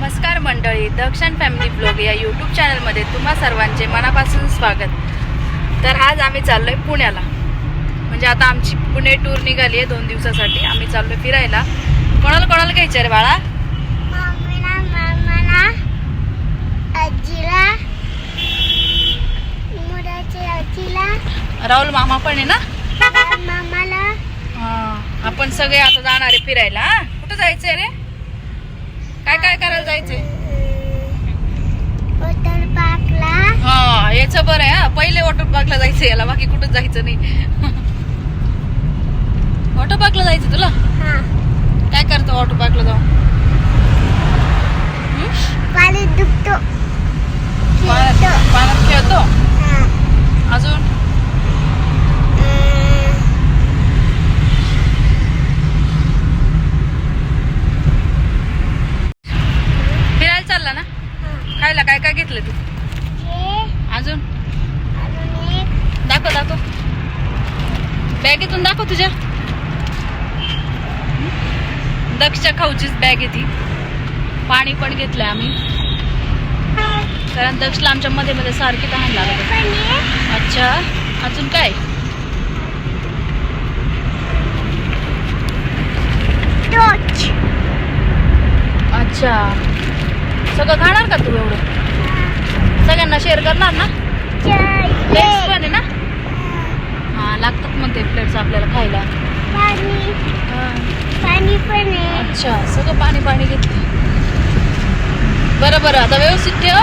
नमस्कार मंडळी दक्षिण फॅमिली ब्लॉग या यूट्यूब चॅनलमध्ये तुम्हा सर्वांचे मनापासून स्वागत. तर आज आम्ही चाललोय पुण्याला. म्हणजे आता आमची पुणे टूर निघाली आहे दोन दिवसासाठी. आम्ही चाललोय फिरायला. कोणाला कोणाला घ्यायचं रे बाळा? राहुल मामा पण आहे ना? मामाला. आपण सगळे आता जाणार आहे फिरायला? कुठं जायचंय रे? काय काय करायला जायचंय? वॉटर पार्कला हा याचं बरं आहे हा. पहिले वॉटर पार्कला जायचं याला बाकी कुठं जायचं नाही. वॉटर पार्कला जायचं तुला? हा. काय करतो वॉटर पार्कला जाऊन? पाणी दुखतो पाण्यात खेळतो. पाण्यात खेळतो हा. अजून अं, फिरायला चालला ना हा. खायला काय काय घेतलं तू? अजून? दाखव दाखव. बॅगेतून दाखव तुझ्या. दक्षच्या खाऊचीच बॅग आहे ती. पाणी पण घेतलंय आम्ही. कारण दक्षला आमच्या मध्ये मध्ये सारखी तहान लागत. अच्छा. अजून काय? अच्छा. सगळं खाणार का तू एवढं? सगळ्यांना शेअर करणार ना? प्लेट्स पण आहे ना? हा लागतात मग ते प्लेट्स आपल्याला खायला. पाणी. पाणी अच्छा सगळं पाणी पाणी घेतलं बरं बरं आता व्यवस्थित ठेव.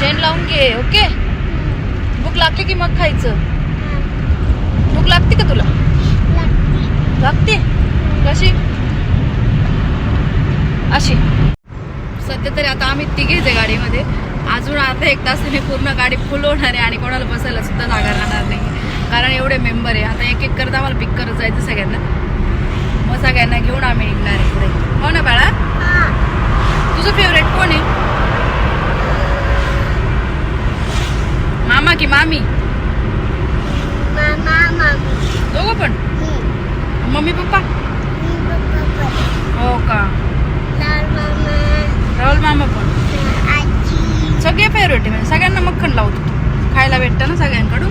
चेन लावून घे ओके भूक लागली की मग खायचं? भूक लागते का तुला? लागते? कशी? अशी. आता आम्ही तिघेच आहे गाडीमध्ये. अजून आता एक तासाने पूर्ण गाडी फुल होणार आहे आणि कोणाला बसायला सुद्धा जागा राहणार नाही. कारण एवढे मेंबर आहे. आता एक एक करत आम्हाला पिक करत जायचं सगळ्यांना. मग सगळ्यांना घेऊन आम्ही निघणार आहे पुढे. हो ना बाळा? तुझं फेवरेट कोण आहे? मामा की मामी? दोघं पण? मम्मी पप्पा मी पप्पा पण हो का लाल मामा राहुल मामा पण आजी सगळे फेवरेट आहे म्हणजे सगळ्यांना मक्खन लावतो. खायला भेटतं ना सगळ्यांकडून.